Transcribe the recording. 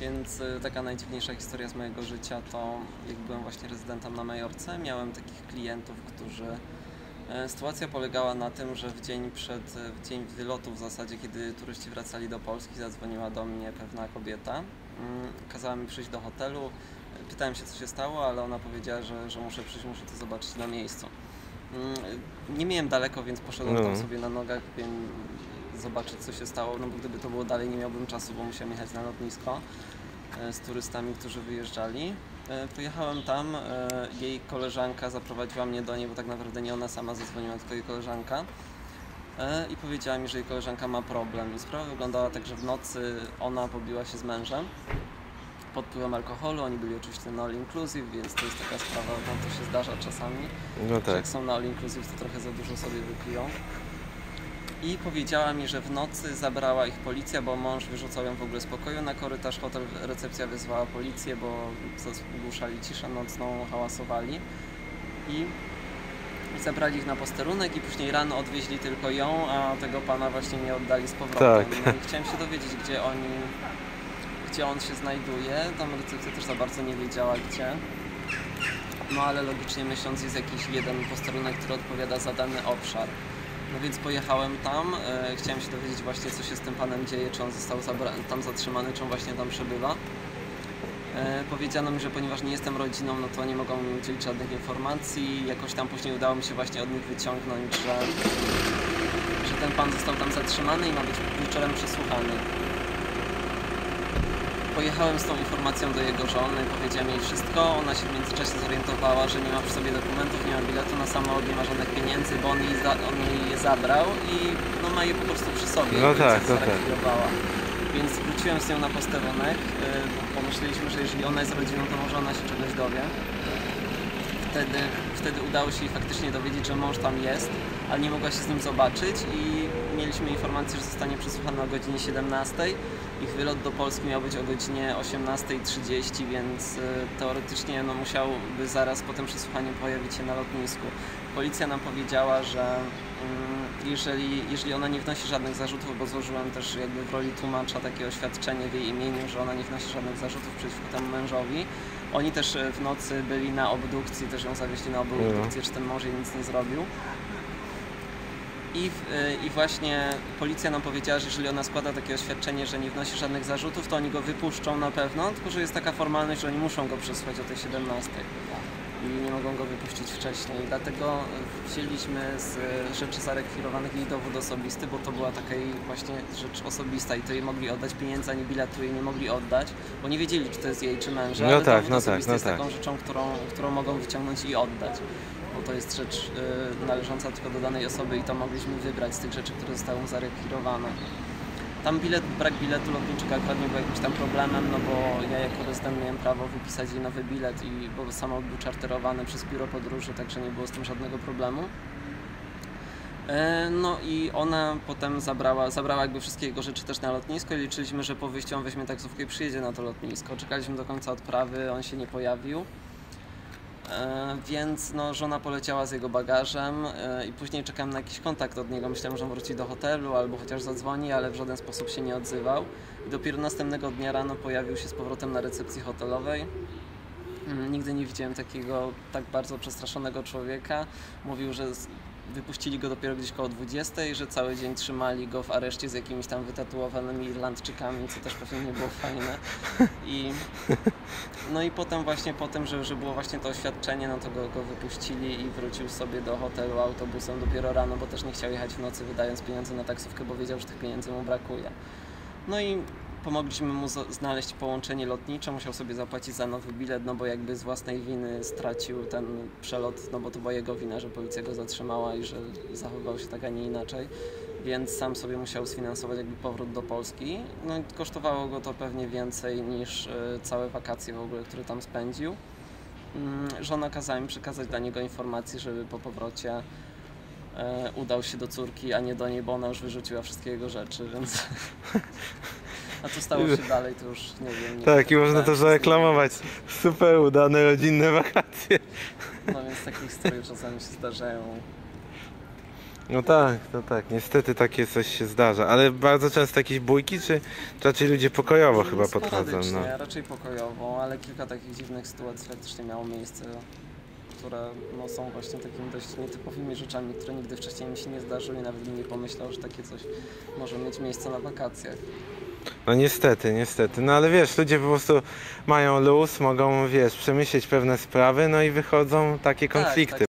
Więc y, taka najdziwniejsza historia z mojego życia to jak byłem właśnie rezydentem na Majorce, miałem takich klientów, którzy e, Sytuacja polegała na tym, że w dzień przed, w dzień wylotu w zasadzie, kiedy turyści wracali do Polski, zadzwoniła do mnie pewna kobieta. Mm, Kazała mi przyjść do hotelu. Pytałem się, co się stało, ale ona powiedziała, że, że muszę przyjść, muszę to zobaczyć na miejscu. Mm, Nie miałem daleko, więc poszedłem No. tam sobie na nogach, zobaczyć, co się stało. No bo gdyby to było dalej, nie miałbym czasu, bo musiałem jechać na lotnisko e, z turystami, którzy wyjeżdżali. E, Pojechałem tam, e, jej koleżanka zaprowadziła mnie do niej, bo tak naprawdę nie ona sama zadzwoniła, tylko jej koleżanka. I powiedziała mi, że jej koleżanka ma problem. I sprawa wyglądała tak, że w nocy ona pobiła się z mężem pod wpływem alkoholu. Oni byli oczywiście na all inclusive, więc to jest taka sprawa, no to się zdarza czasami No tak. jak są na all inclusive, to trochę za dużo sobie wypiją. I powiedziała mi, że w nocy zabrała ich policja, bo mąż wyrzucał ją w ogóle z pokoju na korytarz. Hotel, recepcja wezwała policję, bo zgłuszali ciszę nocną, hałasowali. I zabrali ich na posterunek i później rano odwieźli tylko ją, a tego pana właśnie nie oddali z powrotem. Tak. No i chciałem się dowiedzieć, gdzie oni, gdzie on się znajduje. Tam recepcja też za bardzo nie wiedziała, gdzie. No ale logicznie myśląc jest jakiś jeden posterunek, który odpowiada za dany obszar. No więc pojechałem tam, e, chciałem się dowiedzieć właśnie co się z tym panem dzieje, czy on został tam zatrzymany, czy on właśnie tam przebywa. E, powiedziano mi, że ponieważ nie jestem rodziną, no to nie mogą mi udzielić żadnych informacji. Jakoś tam później udało mi się właśnie od nich wyciągnąć, że, że ten pan został tam zatrzymany i ma być wieczorem przesłuchany. Pojechałem z tą informacją do jego żony, powiedziałem jej wszystko. Ona się w międzyczasie zorientowała, że nie ma przy sobie dokumentów, nie ma biletu na samolot, nie ma żadnych pieniędzy, bo on jej, za, on jej je zabrał i no, ma je po prostu przy sobie. No więc tak, no tak. Więc wróciłem z nią na posterunek, y, bo pomyśleliśmy, że jeżeli ona jest rodziną, to może ona się czegoś dowie. Wtedy, wtedy udało się jej faktycznie dowiedzieć, że mąż tam jest, ale nie mogła się z nim zobaczyć i mieliśmy informację, że zostanie przesłuchany o godzinie 17. Ich wylot do Polski miał być o godzinie 18.30, więc y, teoretycznie no, musiałby zaraz po tym przesłuchaniu pojawić się na lotnisku. Policja nam powiedziała, że mm, jeżeli, jeżeli ona nie wnosi żadnych zarzutów, bo złożyłem też jakby w roli tłumacza takie oświadczenie w jej imieniu, że ona nie wnosi żadnych zarzutów przeciwko temu mężowi. Oni też e, w nocy byli na obdukcji, też ją zawieźli na obdukcję, czy ten mąż jej nic nie zrobił. I, y, I właśnie policja nam powiedziała, że jeżeli ona składa takie oświadczenie, że nie wnosi żadnych zarzutów, to oni go wypuszczą na pewno, tylko że jest taka formalność, że oni muszą go przesłuchać o tej 17 i nie mogą go wypuścić wcześniej. Dlatego y, wzięliśmy z y, rzeczy zarekwirowanych jej dowód osobisty, bo to była taka jej właśnie rzecz osobista i to jej mogli oddać pieniędzy, ani biletu jej nie mogli oddać, bo nie wiedzieli, czy to jest jej, czy męża, No ale tak, no tak, no jest tak. taką rzeczą, którą, którą mogą wyciągnąć i oddać bo to jest rzecz y, należąca tylko do danej osoby i to mogliśmy wybrać z tych rzeczy, które zostały zarekwirowane. Tam bilet, brak biletu lotniczego akurat nie był jakimś tam problemem, no bo ja jako rezydent miałem prawo wypisać jej nowy bilet i bo samolot był czarterowany przez biuro podróży, także nie było z tym żadnego problemu. E, No i ona potem zabrała, zabrała jakby wszystkie jego rzeczy też na lotnisko i liczyliśmy, że po wyjściu on weźmie taksówkę i przyjedzie na to lotnisko. Czekaliśmy do końca odprawy, on się nie pojawił. E, Więc no, żona poleciała z jego bagażem e, i później czekałem na jakiś kontakt od niego. Myślałem, że on wróci do hotelu albo chociaż zadzwoni, ale w żaden sposób się nie odzywał. I dopiero następnego dnia rano pojawił się z powrotem na recepcji hotelowej. Mm, Nigdy nie widziałem takiego tak bardzo przestraszonego człowieka. Mówił, że wypuścili go dopiero gdzieś koło 20, że cały dzień trzymali go w areszcie z jakimiś tam wytatuowanymi Irlandczykami, co też pewnie nie było fajne. I, no i potem właśnie po tym, że, że było właśnie to oświadczenie, no to go, go wypuścili i wrócił sobie do hotelu autobusem dopiero rano, bo też nie chciał jechać w nocy wydając pieniądze na taksówkę, bo wiedział, że tych pieniędzy mu brakuje. No i pomogliśmy mu znaleźć połączenie lotnicze, musiał sobie zapłacić za nowy bilet, no bo jakby z własnej winy stracił ten przelot, no bo to była jego wina, że policja go zatrzymała i że zachowywał się tak, a nie inaczej, więc sam sobie musiał sfinansować jakby powrót do Polski. No i kosztowało go to pewnie więcej niż e, całe wakacje w ogóle, które tam spędził. Mm, Żona kazała mi przekazać dla niego informacje, żeby po powrocie e, udał się do córki, a nie do niej, bo ona już wyrzuciła wszystkie jego rzeczy, więc... A co stało się dalej, to już nie wiem. Nie Tak, i można nim. zareklamować. Super udane rodzinne wakacje. No więc takie historie czasami się zdarzają. No tak, no tak, niestety takie coś się zdarza, ale bardzo często jakieś bójki, czy raczej ludzie pokojowo chyba podchodzą, no. Raczej pokojowo, ale kilka takich dziwnych sytuacji faktycznie miało miejsce, które no, są właśnie takimi dość nietypowymi rzeczami, które nigdy wcześniej mi się nie zdarzyły i nawet bym nie pomyślał, że takie coś może mieć miejsce na wakacjach. No niestety, niestety, no ale wiesz, ludzie po prostu mają luz, mogą, wiesz, przemyśleć pewne sprawy, no i wychodzą takie Tak, konflikty. tak